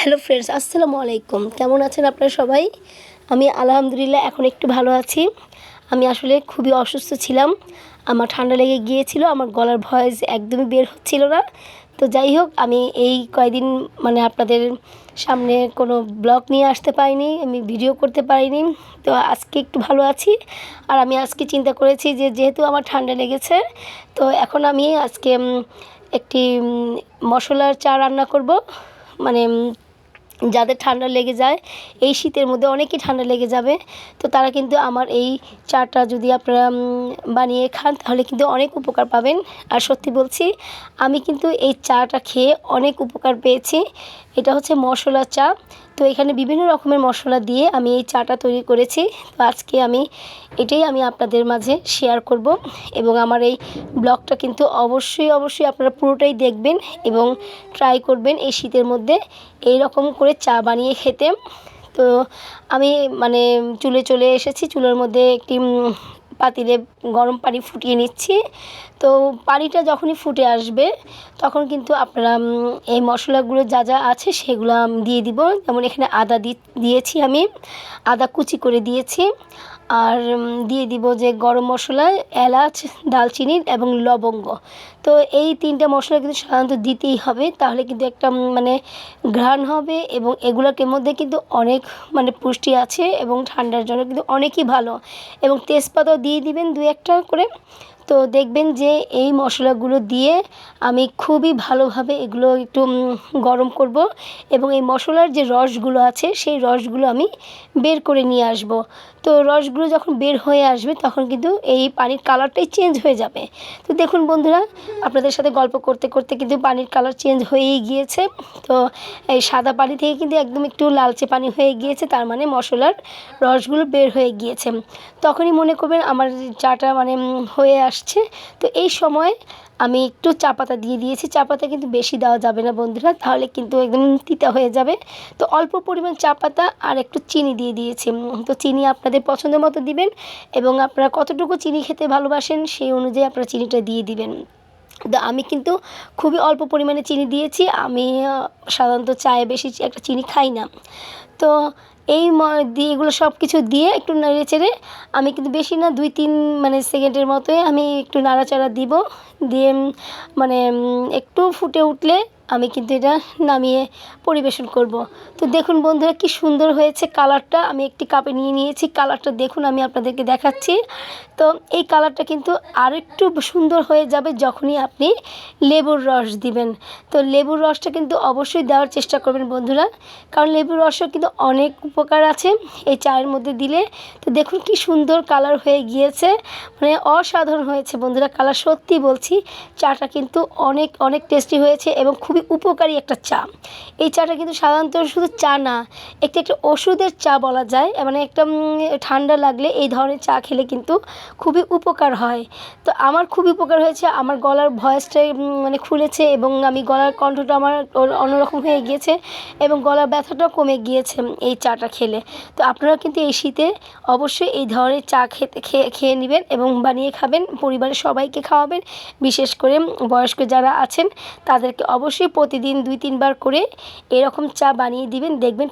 Hello friends, আসসালামু আলাইকুম। কেমন আছেন আপনারা সবাই? আমি আলহামদুলিল্লাহ এখন একটু ভালো আছি। আমি আসলে খুবই অসুস্থ ছিলাম। আমার ঠান্ডা লেগে গিয়েছিল, আমার গলার ভয়েস একদমই বের হচ্ছিল না। তো যাই হোক, আমি এই কয়দিন মানে আপনাদের সামনে কোনো ব্লগ নিয়ে আসতে পারিনি, আমি ভিডিও করতে পারিনি। তো আজকে একটু ভালো আছি। আর আমি আজকে চিন্তা করেছি যে যেহেতু আমার ঠান্ডা লেগেছে, তো এখন আমি আজকে একটি মশলার চা রান্না করব। মানে যাদের ঠান্ডা লেগে যায়, এই শীতের মধ্যে অনেকই ঠান্ডা লেগে যাবে। তো তারা কিন্তু আমার এই চাটা যদি আপনারা বানিয়ে খান, তাহলে কিন্তু অনেক উপকার পাবেন। আর সত্যি বলছি, আমি কিন্তু এই চাটা খেয়ে অনেক উপকার পেয়েছি। এটা হচ্ছে মশলা চা। তো এখানে বিভিন্ন রকমের মশলা দিয়ে আমি এই চাটা তৈরি করেছি। তো আজকে আমি এটাই আমি আপনাদের মাঝে শেয়ার করব এবং আমার এই ব্লগটা কিন্তু অবশ্যই অবশ্যই আপনারা পুরোটাই দেখবেন এবং ট্রাই করবেন এই শীতের মধ্যে এই রকম করে চা বানিয়ে খেতে। তো আমি মানে চুলে চলে এসেছি। চুলের মধ্যে একটি পাতিলে গরম পানি ফুটিয়ে নিচ্ছি। তো পানিটা যখনই ফুটে আসবে, তখন কিন্তু আপনারা এই মশলাগুলো যা যা আছে সেগুলো দিয়ে দিব। যেমন এখানে আদা দিয়েছি আমি। আদা কুচি করে দিয়েছি। আর দিয়ে দিব যে গরম মশলা, এলাচ দালচিনি এবং লবঙ্গ। তো এই তিনটে মশলা কিন্তু সাধারণত দিতেই হবে। তাহলে কিন্তু একটা মানে ঘ্রাণ হবে এবং এগুলোর মধ্যে কিন্তু অনেক মানে পুষ্টি আছে এবং ঠান্ডার জন্য কিন্তু অনেকই ভালো। এবং তেজপাতাও দিয়ে দিবেন দু একটা করে। তো দেখবেন যে এই মশলাগুলো দিয়ে আমি খুবই ভালোভাবে এগুলো একটু গরম করব এবং এই মশলার যে রসগুলো আছে সেই রসগুলো আমি বের করে নিয়ে আসব। তো রসগুলো যখন বের হয়ে আসবে তখন কিন্তু এই পানির কালারটাই চেঞ্জ হয়ে যাবে। তো দেখুন বন্ধুরা, আপনাদের সাথে গল্প করতে করতে কিন্তু পানির কালার চেঞ্জ হয়েই গিয়েছে। তো এই সাদা পানি থেকে কিন্তু একদম একটু লালচে পানি হয়ে গিয়েছে, তার মানে মশলার রসগুলো বের হয়ে গিয়েছে। তখনই মনে করবেন আমার চাটা মানে হয়ে আসছে। তো এই সময় আমি একটু চা পাতা দিয়ে দিয়েছি। চা পাতা কিন্তু বেশি দেওয়া যাবে না বন্ধুরা, তাহলে কিন্তু একদম তিতা হয়ে যাবে। তো অল্প পরিমাণ চা পাতা আর একটু চিনি দিয়ে দিয়েছি। তো চিনি আপনাদের পছন্দ মতো দিবেন এবং আপনারা কতটুকু চিনি খেতে ভালোবাসেন সেই অনুযায়ী আপনারা চিনিটা দিয়ে দিবেন। তো আমি কিন্তু খুবই অল্প পরিমাণে চিনি দিয়েছি। আমি সাধারণত চায়ে বেশি একটা চিনি খাই না। তো এই দিয়ে এগুলো সব কিছু দিয়ে একটু নেড়ে চেড়ে আমি কিন্তু বেশি না, দুই, তিন মানে সেকেন্ডের মতোই আমি একটু নাড়াচাড়া দিব। দিয়ে মানে একটু ফুটে উঠলে আমি কিন্তু এটা নামিয়ে পরিবেশন করব। তো দেখুন বন্ধুরা কি সুন্দর হয়েছে কালারটা। আমি একটি কাপে নিয়ে নিয়েছি, কালারটা দেখুন আমি আপনাদেরকে দেখাচ্ছি। তো এই কালারটা কিন্তু আরেকটু সুন্দর হয়ে যাবে যখনই আপনি লেবুর রস দিবেন। তো লেবুর রসটা কিন্তু অবশ্যই দেওয়ার চেষ্টা করবেন বন্ধুরা। কারণ লেবুর রসও কিন্তু অনেক উপকার আছে এই চায়ের মধ্যে দিলে। তো দেখুন কি সুন্দর কালার হয়ে গিয়েছে। মানে অসাধারণ হয়েছে বন্ধুরা কালার সত্যি বলছি, চাটা কিন্তু অনেক অনেক টেস্টি হয়েছে এবং খুবই উপকারী একটা চা। এই চাটা কিন্তু সাধারণত শুধু চা না, একটি, একটা ওষুধের চা বলা যায়। মানে একটা ঠান্ডা লাগলে এই ধরনের চা খেলে কিন্তু খুবই উপকার হয়। তো আমার খুবই উপকার হয়েছে, আমার গলার ভয়েসটা মানে খুলেছে এবং আমি গলার কণ্ঠটা আমার অন্যরকম হয়ে গিয়েছে এবং গলার ব্যথাটাও কমে গিয়েছে এই চাটা খেলে। তো আপনারা কিন্তু এই শীতে অবশ্যই এই ধরনের চা খেতে, খেয়ে খেয়ে নেবেন এবং বানিয়ে খাবেন। পরিবারের সবাইকে খাওয়াবেন। বিশেষ করে বয়স্ক যারা আছেন, তাদেরকে অবশ্যই প্রতিদিন দুই, তিনবার করে এরকম চা বানিয়ে দিবেন। দেখবেন